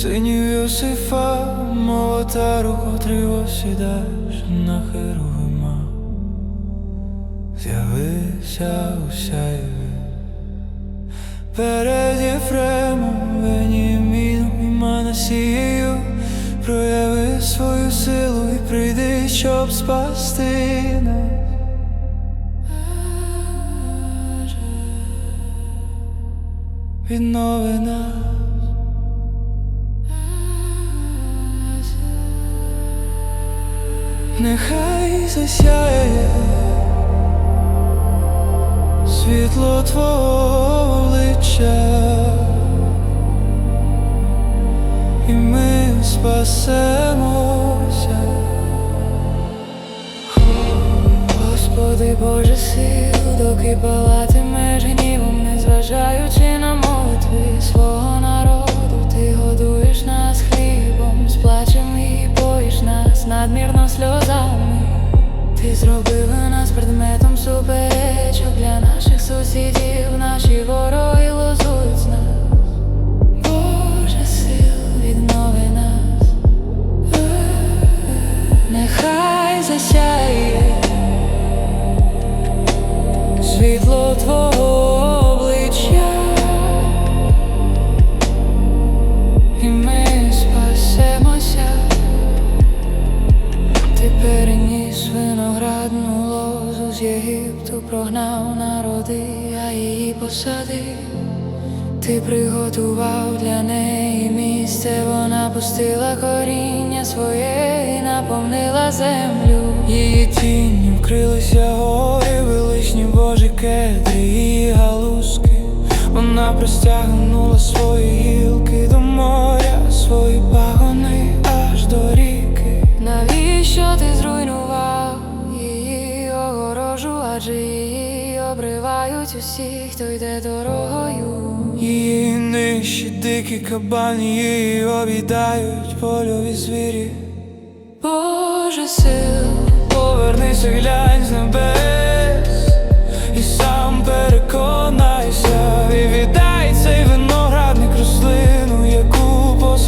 Синів Йосифа, молотару, котрий осідаєш на херовима. З'явися у сяєві Перед Єфремом, Веніаміном і Манасією Прояви свою силу і прийди, щоб спасти нас. Віднови нас Нехай засяє світло твого обличчя, і ми спасемося. Господи Боже сил, доки палатимеш твого обличчя, і ми спасемося. Ти переніс виноградну лозу з Єгипту, прогнав народи, а її посадив. Ти приготував для неї місце, вона пустила коріння своє і наповнила землю. Її тінню вкрилися гори, Вона простягнула свої гілки до моря, свої пагони аж до ріки. Навіщо ти зруйнував її огорожу, адже її обривають усі, хто йде дорогою. Її нижчі дикі кабані, її обідають польові звірі. Боже сил, Повернися, глянь з небес,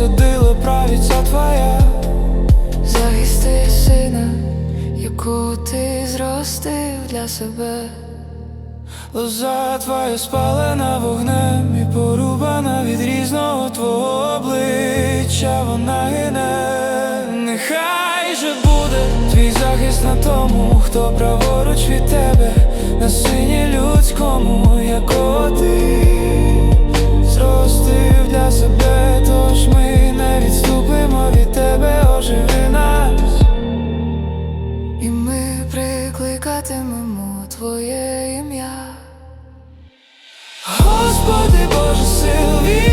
яку посадила правиця твоя. захисти сина, якого ти зростив для себе. Лоза твоя спалена вогнем і порубана від різного твого обличчя, вона гине. Нехай же буде твій захист на тому, хто праворуч від тебе, на сині людському, Боже сил.